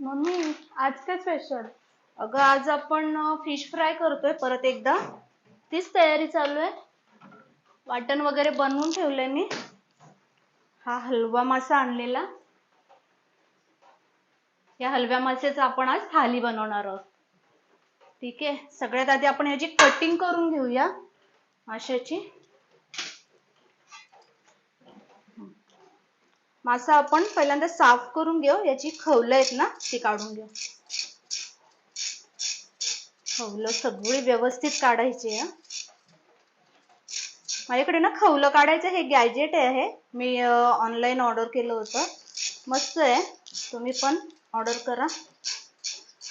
Mummy आज काय special अगं आज आपण फिश फ्राय करतोय परत एकदा. तीच तयारी चालू आहे. वाटण वगैरे बनवून ठेवलंय मी. हा हलवा मासा आणलेला. या हलव्या माशाचं आपण आज थाली बनवणार आहोत. ठीक आहे. सगळ्यात आधी आपण याची कटिंग करून घेऊया. माशाची. मासा आपण पहिल्यांदा साफ करून घेऊ. याची खवलं आहेत ना ती काढून घेऊ. खवलं सगळी व्यवस्थित काढायची आहे. माझ्याकडे ना खवलं काढायचं हे गॅजेट आहे. मी ऑनलाईन ऑर्डर केलं होतं. मस्त आहे. तुम्ही पण ऑर्डर करा.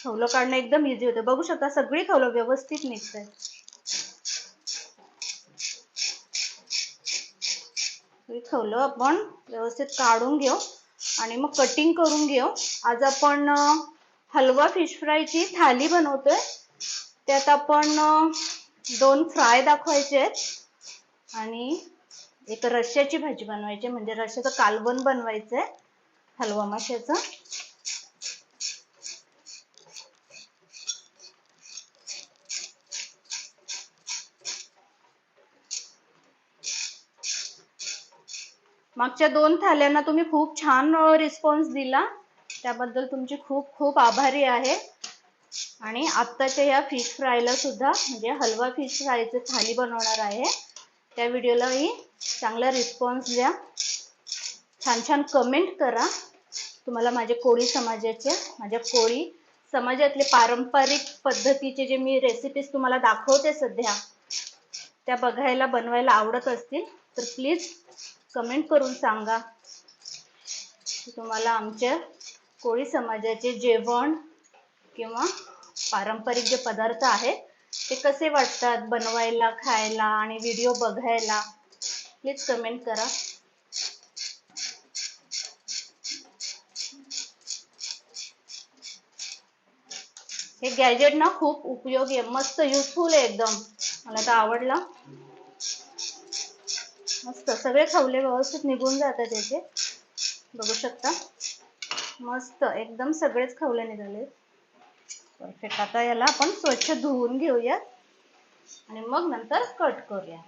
खवलं काढणं एकदम इझी होतं. बघू शकता सगळी खवलं व्यवस्थित मिक्स आहे खवलं आपण व्यवस्थित काढून घेऊ आणि मग कटिंग करून घेऊ. आज आपण हलवा फिश फ्रायची थाली बनवतोय. त्यात आपण दोन फ्राय दाखवायचे आहेत. आणि एक रश्श्याची भाजी बनवायची म्हणजे रश्श्याचं कालवण बनवायचंय. हलवा माशाचं. मागच्या दोन थाल्यांना तुम्ही खूप छान रिस्पॉन्स दिला. त्याबद्दल तुमची खूप खूप आभारी आहे. आणि आत्ताच्या या फिश फ्रायला सुद्धा म्हणजे हलवा फिश फ्रायचं थाली बनवणार आहे. त्या व्हिडिओलाही चांगला रिस्पॉन्स द्या. छान छान कमेंट करा. तुम्हाला माझे कोळी समाजाचे माझ्या कोळी समाजातले पारंपरिक पद्धतीचे जे मी रेसिपीज तुम्हाला दाखवते सध्या त्या बघायला बनवायला आवडत असतील तर प्लीज कमेंट करून सांगा. तुम्हाला आमच्या कोळी समाजाचे जेवण किंवा पारंपरिक जे पदार्थ आहेत ते कसे वाटतात बनवायला खायला आणि व्हिडिओ बघायला प्लीज कमेंट करा. हे गॅजेट ना खूप उपयोगी आहे. मस्त युजफुल आहे एकदम. मला तर आवडला. मस्त. सगळे खवले व्यवस्थित निघून जातात त्याचे बघू शकता. मस्त. एकदम सगळेच खवले निघाले. परफेक्ट आता याला आपण स्वच्छ धुवून घेऊया आणि मग नंतर कट करूया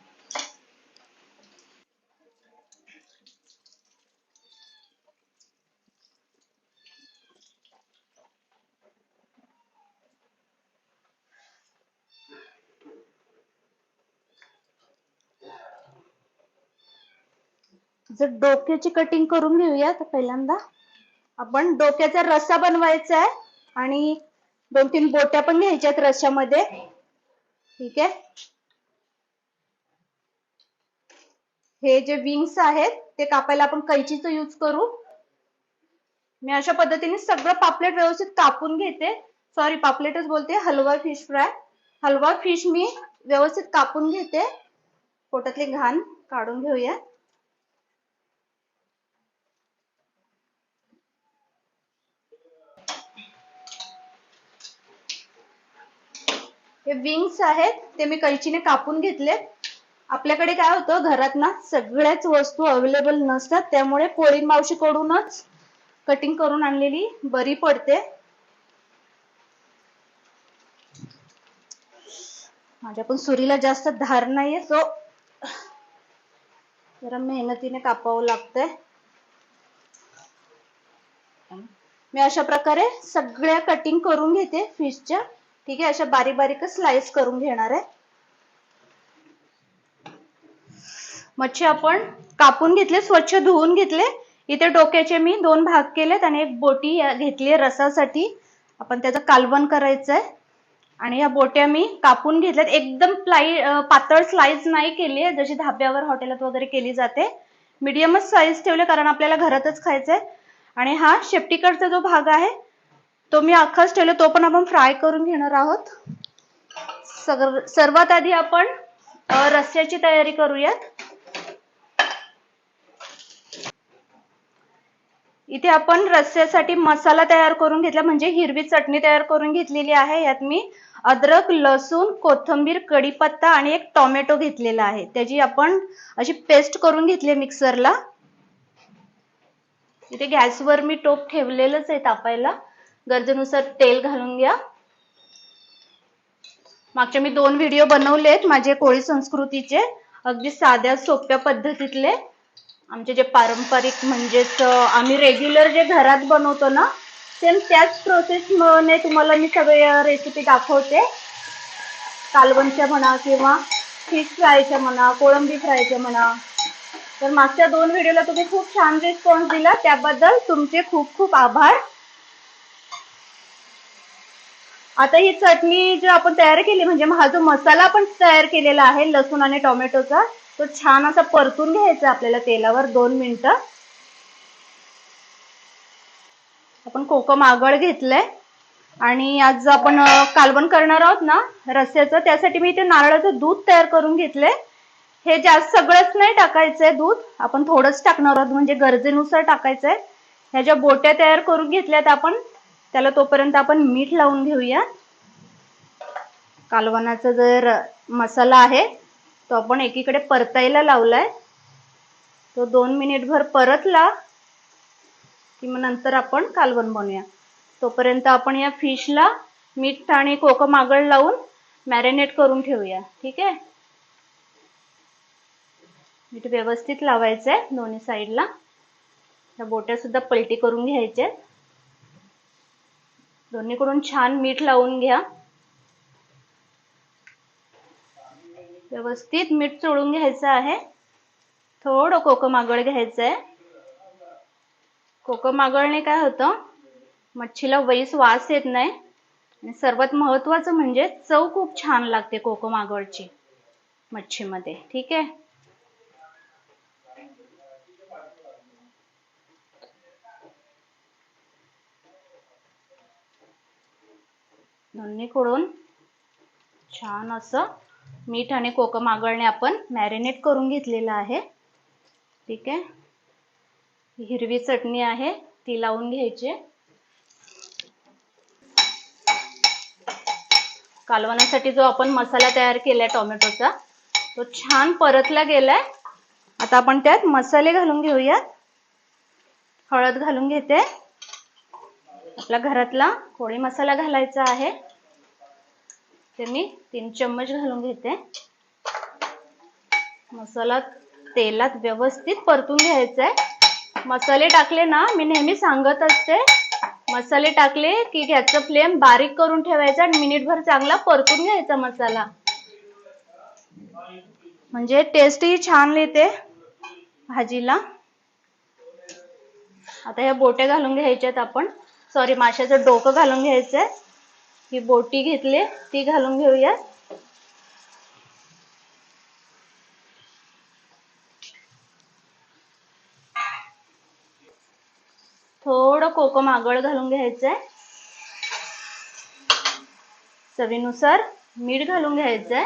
जर डोक्याची कटिंग करून घेऊया तर पहिल्यांदा. आपण डोक्याचा रस्सा बनवायचा आहे आणि दोन तीन बोट्या पण घ्यायच्यात रश्यामध्ये ठीक आहे? हे जे विंग्स आहेत ते कापायला आपण कैचीचा यूज करू. मी अशा पद्धतीने सगळं पापलेट व्यवस्थित कापून घेते. सॉरी पापलेटच बोलते हलवा फिश फ्राय हलवा फिश मी व्यवस्थित कापून घेते. पोटातली घाण काढून घेऊया. हे विंग्स आहेत ते मी कैचीने कापून घेतलेत. आपल्याकडे काय होतं घरात ना सगळ्याच वस्तू अवेलेबल नसतात त्यामुळे कोळी मावशीकडूनच कटिंग करून आणलेली बरी पडते. माझ्या पण सुरीला जास्त धार नाहीये सो जरा मेहनतीने कापावं लागतंय. मी अशा प्रकारे सगळ्या कटिंग करून घेते फिशच्या ठीक आहे अशा बारीक बारीक स्लाइस करून घेणार आहे. मच्छी आपण कापून घेतले स्वच्छ धुवून घेतले. इथे डोक्याचे मी दोन भाग केलेत आणि एक बोटी घेतली रसासाठी. आपण त्याचं कालवण करायचं आहे आणि या बोट्या मी कापून घेतल्यात. एकदम प्लाई पातळ स्लाइस नाही केली आहे जशी धाब्यावर हॉटेलात वगैरे केली जाते. मीडियमच साईज ठेवले कारण आपल्याला घरातच खायचंय. आणि हा शेपटीकडचा जो भाग आहे तो मी अख्खाच ठेवलं तो पण आपण फ्राय करून घेणार आहोत. सर्वात आधी आपण रस्स्याची तयारी करूयात. इथे आपण रस्स्यासाठी मसाला तयार करून घेतला म्हणजे हिरवी चटणी तयार करून घेतलेली आहे. यात मी अद्रक लसूण कोथिंबीर कढीपत्ता आणि एक टोमॅटो घेतलेला आहे. त्याची आपण अशी पेस्ट करून घेतली मिक्सरला. इथे गॅसवर मी टोप ठेवलेलंच आहे तापायला. गरजेनुसार तेल घालून घ्या. मागचे मी दोन व्हिडिओ बनवलेत माझे कोळी संस्कृतीचे. अगदी साध्या सोप्या पद्धतीतले. आमचे जे पारंपरिक म्हणजेच आम्ही रेग्युलर जे घरात बनवतो ना सेम त्याच प्रोसेसने तुम्हाला मी सगळे रेसिपी दाखवते. कालवणच्या म्हणा किंवा फिश फ्रायच्या म्हणा कोळंबी फ्रायच्या म्हणा. तर मागच्या दोन व्हिडिओला तुम्ही खूप छान रिस्पॉन्स दिला. त्याबद्दल तुमचे खूप खूप आभार. आता ही चटणी जी आपण तयार केली म्हणजे हा जो मसाला आपण तयार केलेला आहे लसूण आणि टोमॅटोचा तो छान असा परतून घ्यायचा आपल्याला तेलावर दोन मिनिटं. आपण कोकम आगळ घेतलंय. आणि आज आपण कालवण करणार आहोत ना रस्स्याचं त्यासाठी मी इथे नारळाचं दूध तयार करून घेतलंय. हे जास्त सगळंच नाही टाकायचंय दूध. आपण थोडंच टाकणार आहोत म्हणजे गरजेनुसार टाकायचंय. ह्या ज्या बोट्या तयार करून घेतल्यात आपण त्याला तोपर्यंत आपण मीठ लावून घेऊया. कालवणाचा जर मसाला आहे तो आपण एकीकडे परतायला लावलाय. तो दोन मिनिटभर परतला की मग नंतर आपण कालवण बनवूया. तोपर्यंत आपण या फिशला मीठ आणि कोकम आगळ लावून मॅरिनेट करून ठेवूया. ठीक आहे? मीठ व्यवस्थित लावायचंय दोन्ही साईडला त्या बोट्या सुद्धा पलटी करून घ्यायच्या दोन्हीकडून छान मीठ लावून घ्या. व्यवस्थित मीठ चोळून घ्यायचं आहे. थोडं कोकम आगळ घ्यायचं आहे कोकम आगळने काय होतं? मच्छीला वैस वास येत नाही. आणि सर्वात महत्वाचं म्हणजे चव खूप छान लागते कोकम आगळची मच्छीमध्ये. ठीक आहे? दोन्हीकडून छान असं मीठ आणि कोकम आगळणे आपण मॅरिनेट करून घेतलेलं आहे. ठीक आहे? हिरवी चटणी आहे ती लावून घ्यायची. कालवण्यासाठी जो आपण मसाला तयार केलाय टोमॅटोचा तो छान परतला गेलाय. आता आपण त्यात मसाले घालून घेऊया हळद घालून घेते. आपला घरातला कोळी मसाला घालायचा आहे. ते मी तीन चम्मच घालून घेते. मसाला तेलात व्यवस्थित परतून घ्यायचा आहे मसाले टाकले ना मी नेहमी सांगत असते मसाले टाकले की गॅसचा फ्लेम बारीक करून ठेवायचा आणि मिनिटभर चांगला परतून घ्यायचा मसाला. म्हणजे टेस्टही छान येते भाजीला. आता ह्या बोट्या घालून घ्यायच्यात आपण. सॉरी माशाचं डोकं घालून घ्यायचंय. ही बोटी घेतली ती घालून घेऊया. थोडं कोकम आगळ घालून घ्यायचंय. चवीनुसार मीठ घालून घ्यायचंय.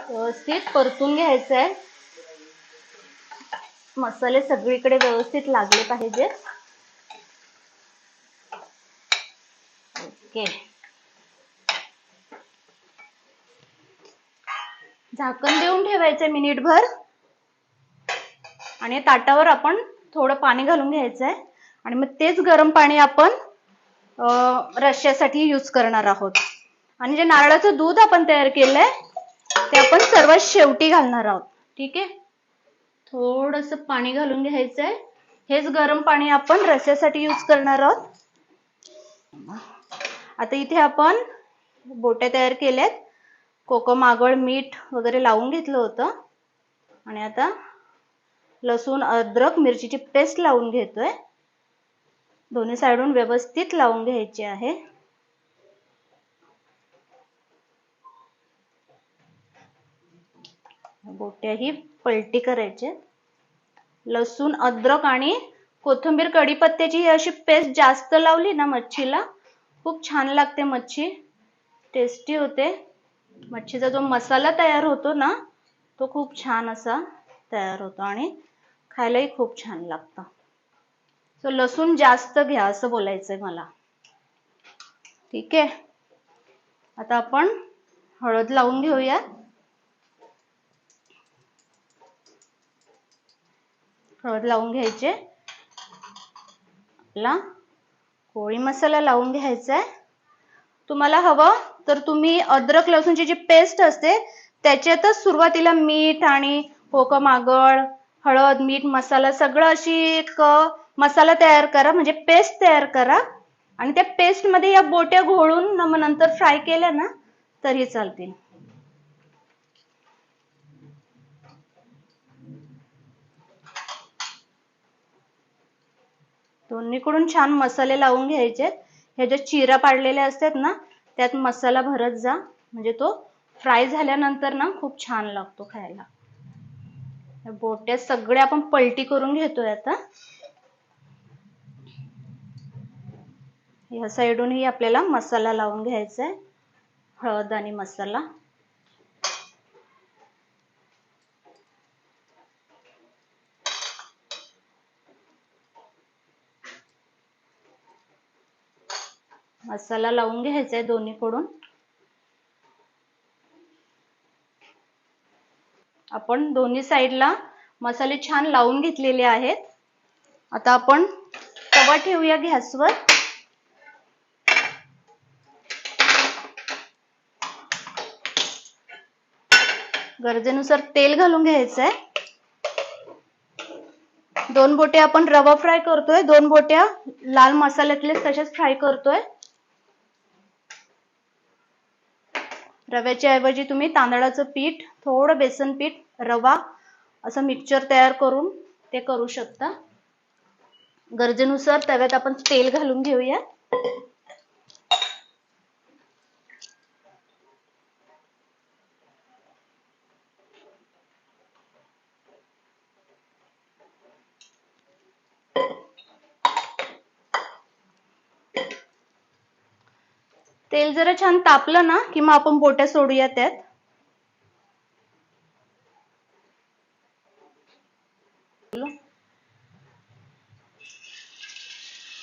व्यवस्थित परतून घ्यायचंय. मसाले सगळीकडे व्यवस्थित लागले पाहिजेत. ओके. झाकण देऊन ठेवायचंय मिनिटभर. आणि ताटावर आपण थोडं पाणी घालून घ्यायचंय. आणि मग तेच गरम पाणी आपण अं, रश्श्यासाठी यूज करणार आहोत. आणि जे नारळाचं दूध आपण तयार केलंय ते आपण सर्वात शेवटी घालणार आहोत. ठीक आहे? थोडस पाणी घालून घ्यायचंय. हेच गरम पाणी आपण रस्स्यासाठी यूज करणार आहोत. आता इथे आपण बोट्या तयार केल्यात. कोकम आगळ मीठ वगैरे लावून घेतलं होतं. आणि आता लसूण अद्रक मिरचीची पेस्ट लावून घेतोय. दोन्ही साईडून व्यवस्थित लावून घ्यायची आहे. गोट्याही पलटी करायचे. लसूण अद्रक आणि कोथिंबीर कढीपत्त्याची ही अशी पेस्ट जास्त लावली ना मच्छीला खूप छान लागते मच्छी. टेस्टी होते. मच्छीचा जो मसाला तयार होतो ना तो खूप छान असा तयार होतो आणि खायलाही खूप छान लागतं. सो लसूण जास्त घ्या असं बोलायचंय मला. ठीक आहे. आता आपण हळद लावून घेऊया हळद लावून घ्यायचे. आपला कोळी मसाला लावून घ्यायचा आहे. तुम्हाला हवं तर तुम्ही अद्रक लसूणची जी पेस्ट असते त्याच्यातच सुरुवातीला मीठ आणि कोकम आगळ हळद मीठ मसाला सगळं अशी एक मसाला तयार करा म्हणजे पेस्ट तयार करा. आणि त्या पेस्टमध्ये या बोट्या घोळून मग नंतर फ्राय केल्या ना तरी चालतील. दोन्हीकडून छान मसाले लावून घ्यायचे. हे ज्या चिरा पाडलेल्या असतात ना त्यात मसाला भरत जा. म्हणजे तो फ्राय झाल्यानंतर ना खूप छान लागतो खायला. बोट्या सगळे आपण पलटी करून घेतोय आता. ह्या साईडूनही आपल्याला मसाला लावून घ्यायचा आहे हळद आणि मसाला. मसाला लावून घ्यायचा आहे दोन्हीकडून आपण दोन्ही साईडला मसाले छान लावून घेतलेले आहेत. आता आपण तवा ठेवूया गॅसवर गरजेनुसार तेल घालून घ्यायचंय. दोन बोट्या आपण रवा फ्राय करतोय. दोन बोट्या लाल मसाल्यातले तशाच फ्राय करतोय. रव्याच्या ऐवजी तुम्ही तांदळाचं पीठ थोडं बेसन पीठ रवा असं मिक्सचर तयार करून ते करू शकता. गरजेनुसार तव्यात आपण तेल घालून घेऊया. तेल जरा छान तापलं ना की मग आपण बोट्या सोडूया त्यात.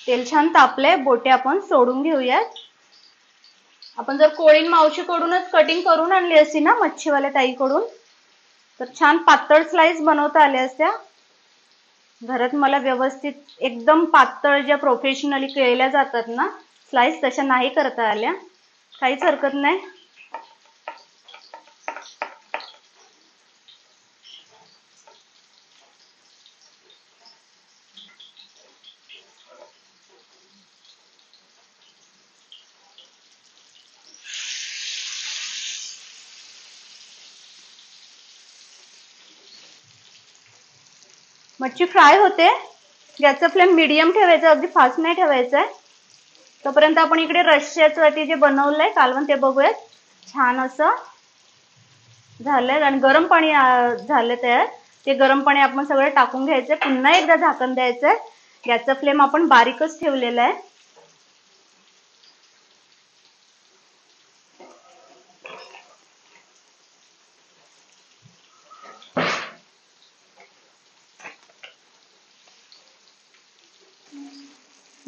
तेल छान तापलंय बोटे आपण सोडून घेऊयात. आपण जर कोळीन मावशीकडूनच कटिंग करून आणली असती ना मच्छीवाल्या ताईकडून तर छान पातळ स्लाइस बनवता आल्या असत्या. घरात मला व्यवस्थित एकदम पातळ ज्या प्रोफेशनली केल्या जातात ना स्लाइस तशा नाही करता आल्या. काहीच हरकत नाही. मच्छी फ्राय होते. गॅसचा फ्लेम मीडियम ठेवायचा अगदी फास्ट नाही ठेवायचा आहे. तोपर्यंत आपण इकडे रश्श्यासाठी जे बनवलंय कालवण ते बघूयात. छान असं झालंय आणि गरम पाणी झालं तयार. ते गरम पाणी आपण सगळं टाकून घ्यायचंय. पुन्हा एकदा झाकण द्यायचंय. गॅसचा फ्लेम आपण बारीकच ठेवलेला आहे.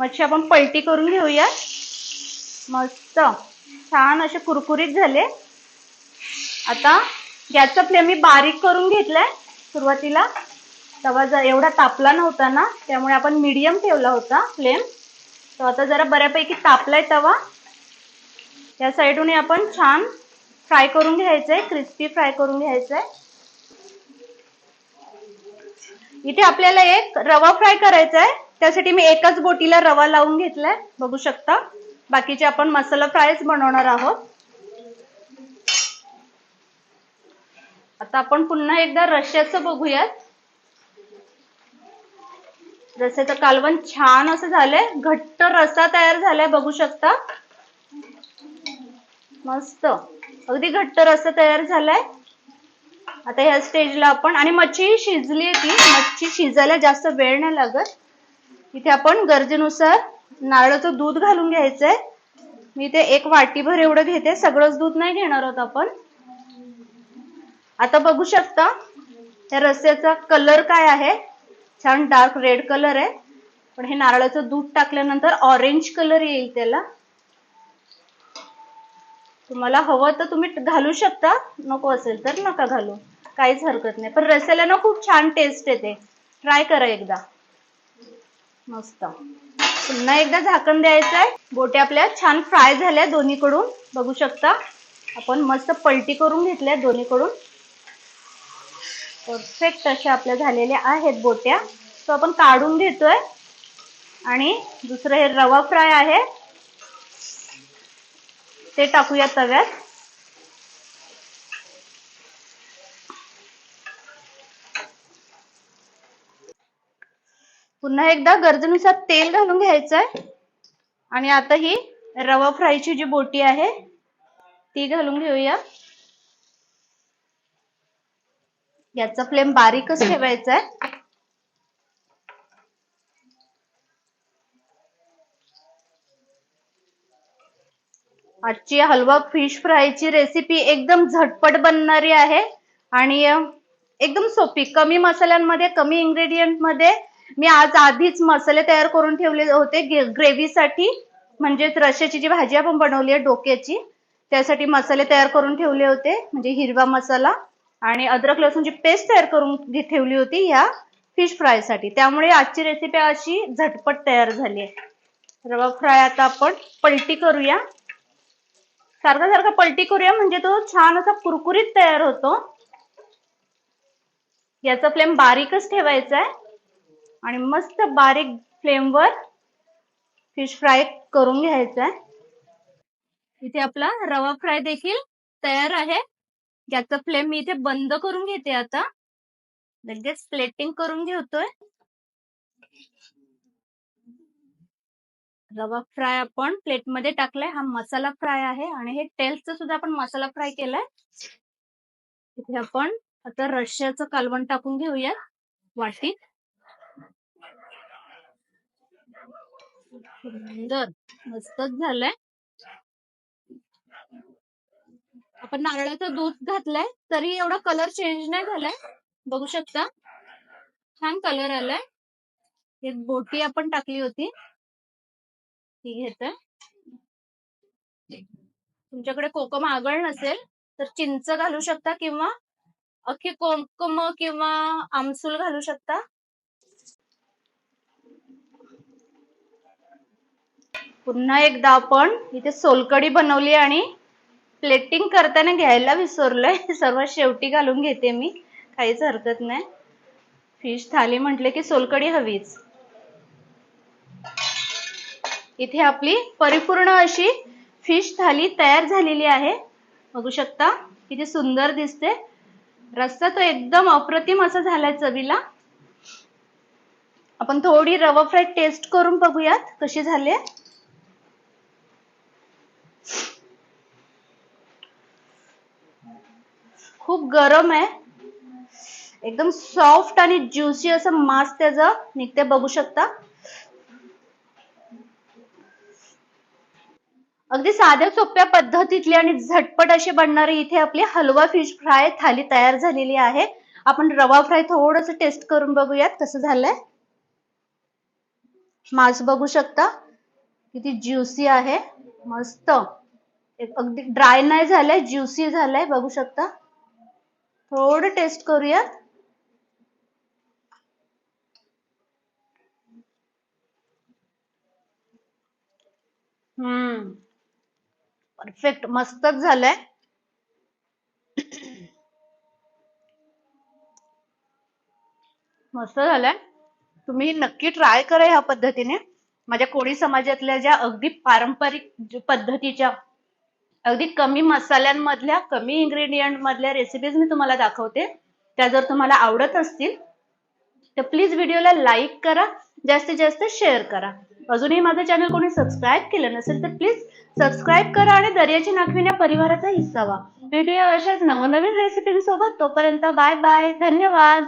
मच्छी आपण पलटी करून घेऊया मस्त. छान असे कुरकुरीत झाले. आता गॅसचा फ्लेम मी बारीक करून घेतलाय सुरुवातीला. तवा जर एवढा तापला नव्हता ना त्यामुळे आपण मीडियम ठेवला होता फ्लेम. तो आता जरा बऱ्यापैकी तापलाय तवा. या साईडून आपण छान फ्राय करून घ्यायचंय क्रिस्पी फ्राय करून घ्यायचंय. इथे आपल्याला एक रवा फ्राय करायचा आहे त्यासाठी मी एकाच बोटीला रवा लावून घेतलाय. बघू शकता. बाकीचे आपण मसाला फ्रायच बनवणार आहोत. आता आपण पुन्हा एकदा रश्याचं बघूयात. रस्याचं कालवण छान असं झालंय. घट्ट रस्सा तयार झालाय बघू शकता. मस्त. अगदी घट्ट रस्सा तयार झालाय. आता ह्या स्टेजला आपण आणि मच्छी शिजली ती. मच्छी शिजायला जास्त वेळ नाही लागत. इथे आपण गरजेनुसार नारळाचं दूध घालून घ्यायचंय. मी इथे एक वाटीभर एवढं घेते. सगळंच दूध नाही घेणार आहोत आपण. आता बघू शकता त्या रस्स्याचा कलर काय आहे? छान डार्क रेड कलर आहे. पण हे नारळाचं दूध टाकल्यानंतर ऑरेंज कलर येईल त्याला. तुम्हाला हवं तर तुम्ही घालू शकता. नको असेल तर नका घालू. काहीच हरकत नाही. पण रस्स्याला ना खूप छान टेस्ट येते. ट्राय करा एकदा. मस्त. पुन्हा एकदा झाकण द्यायचं आहे बोटे आपल्या छान फ्राय झाल्या दोन्हीकडून. बघू शकता. आपण मस्त पलटी करून घेतल्या दोन्हीकडून. परफेक्ट अशा आपल्या झालेल्या आहेत बोट्या. तो आपण काढून घेतोय. आणि दुसरं हे रवा फ्राय आहे. ते टाकूया तव्यात. पुन्हा एकदा गरजेनुसार तेल घालून घ्यायचंय. आणि आता ही रवा फ्रायची जी बोटी आहे ती घालून घेऊया. याचा फ्लेम बारीकच ठेवायचा आहे आजची हलवा फिश फ्रायची रेसिपी एकदम झटपट बनणारी आहे. आणि एकदम सोपी. कमी मसाल्यांमध्ये कमी इन्ग्रेडियंटमध्ये मी आज आधीच मसाले तयार करून ठेवले होते ग्रेव्हीसाठी. म्हणजेच रश्याची जी भाजी आपण बनवली आहे डोक्याची त्यासाठी मसाले तयार करून ठेवले होते म्हणजे हिरवा मसाला. आणि अद्रक लसूणची पेस्ट तयार करून ठेवली होती ह्या फिश फ्रायसाठी त्यामुळे आजची रेसिपी अशी झटपट तयार झाली आहे. रवा फ्राय आता आपण पलटी करूया. सारखा सारखा पलटी करूया म्हणजे तो छान असा कुरकुरीत तयार होतो. याचा फ्लेम बारीकच ठेवायचा आहे. आणि मस्त बारीक फ्लेमवर फिश फ्राय करून घ्यायचा आहे इथे आपला रवा फ्राय देखील तयार आहे. याचा फ्लेम मी इथे बंद करून घेते आता. लगेच प्लेटिंग करून घेतोय. रवा फ्राय आपण प्लेटमध्ये टाकलाय. हा मसाला फ्राय आहे आणि हे टेल्सचा सुद्धा आपण मसाला फ्राय केलाय. इथे आपण आता रश्याचं कालवण टाकून घेऊया वाटीत. सुंदर मस्तच झालंय. आपण नारळाचं दूध घातलंय तरी एवढा कलर चेंज नाही झालाय. बघू शकता. छान कलर आलाय. एक बोटी आपण टाकली होती. ती घेत. तुमच्याकडे कोकम आगळ नसेल तर चिंच घालू शकता किंवा अख्खी कोकम किंवा आमसूल घालू शकता. पुन्हा एकदा आपण इथे सोलकडी बनवली आणि प्लेटिंग करताना घ्यायला विसरलोय. सर्व शेवटी घालून घेते मी. काहीच हरकत नाही. फिश थाली म्हटले की सोलकडी हवीच. इथे आपली परिपूर्ण अशी फिश थाली तयार झालेली आहे. बघू शकता किती सुंदर दिसते. रस्ता तो एकदम अप्रतिम असा झालाय चवीला. आपण थोडी रवा फ्राय टेस्ट करून बघूयात कशी झाली खूप गरम आहे. एकदम सॉफ्ट आणि ज्युसी असं मास त्याचं निघते बघू शकता. अगदी साध्या सोप्या पद्धतीतली आणि झटपट अशी बनणारी इथे आपली हलवा फिश फ्राय थाली तयार झालेली आहे. आपण रवा फ्राय थोडस टेस्ट करून बघूयात कसं झालंय. मास बघू शकता. किती ज्युसी आहे. मस्त. एक अगदी ड्राय नाही ज्युसी बघू शकता. थोडं टेस्ट करूयात हम्म. परफेक्ट मस्त झालंय. तुम्ही नक्की ट्राय करा ह्या पद्धतीने. माझ्या कोळी समाजातल्या ज्या अगदी पारंपरिक पद्धतीच्या अगदी कमी मसाल्यांमधल्या कमी इंग्रेडियंट मधल्या रेसिपीज मी तुम्हाला दाखवते त्या जर तुम्हाला आवडत असतील तर प्लीज व्हिडिओला लाईक करा जास्तीत जास्त शेअर करा. अजूनही माझं चॅनल कोणी सबस्क्राईब केलं नसेल तर प्लीज सबस्क्राईब करा आणि दर्याची नागविण या परिवाराचा हिस्सा व्हा. व्हिडिओ अशाच नवनवीन रेसिपींसोबत तोपर्यंत बाय बाय धन्यवाद.